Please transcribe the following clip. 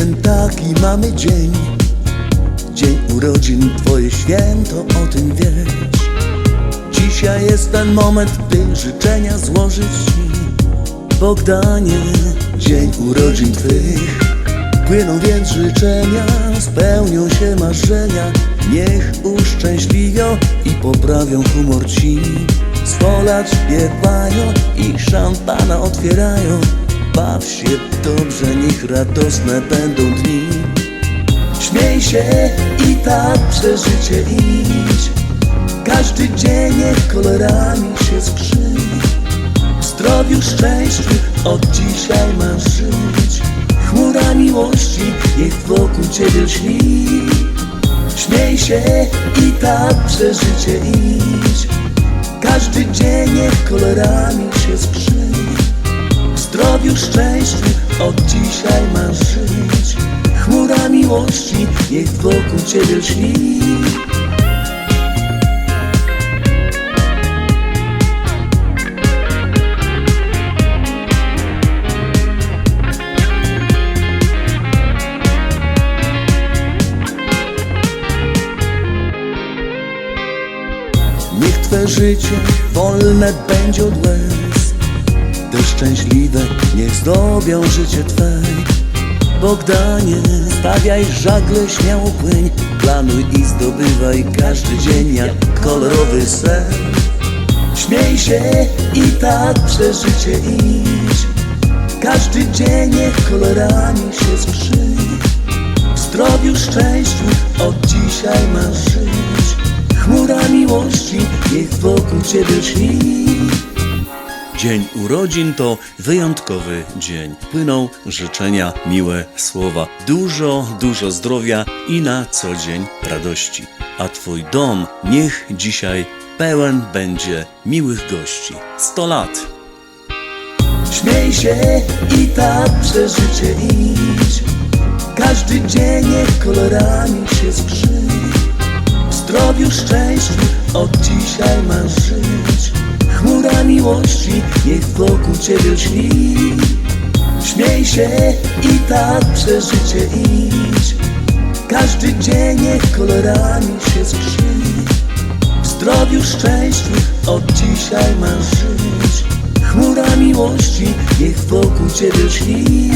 jeden taki mamy dzień. Dzień urodzin, twoje święto, o tym wiesz. Dzisiaj jest ten moment, by życzenia złożyć ci. Bogdanie, dzień urodzin twych. Płyną więc życzenia, spełnią się marzenia. Niech uszczęśliwią i poprawią humor ci. Lat śpiewają i szampana otwierają Baw się dobrze, niech radosne będą dni. Śmiej się i tak przeżycie idź Każdy dzień niech kolorami się skrzy. W zdrowiu, szczęściu od dzisiaj masz żyć. Chmura miłości niech wokół ciebie lśni. Śmiej się i tak przeżycie idź Każdy dzień niech kolorami się skrzy Zdrowiu, szczęściu od dzisiaj masz żyć. Chmura miłości niech wokół ciebie lśni. Niech Twe życie wolne będzie od łez Te szczęśliwe niech zdobią życie Twe Bogdanie, stawiaj żagle, śmiało płyń Planuj i zdobywaj każdy dzień jak kolorowy sen. Śmiej się i tak przeżycie idź Każdy dzień niech kolorami się skrzy W zdrowiu, szczęściu od dzisiaj masz żyć Chmura miłości niech wokół ciebie lśni Dzień urodzin to wyjątkowy dzień. Płyną życzenia, miłe słowa. Dużo, dużo zdrowia i na co dzień radości. A Twój dom niech dzisiaj pełen będzie miłych gości. 100 lat! Śmiej się i tak przeżycie idź Każdy dzień niech kolorami się skrzy W zdrowiu, szczęściu od dzisiaj miłości niech wokół ciebie lśni Śmiej się i tak przeżycie idź. Każdy dzień niech kolorami się skrzy. W zdrowiu, szczęściu od dzisiaj masz żyć. Chmura miłości niech wokół ciebie lśni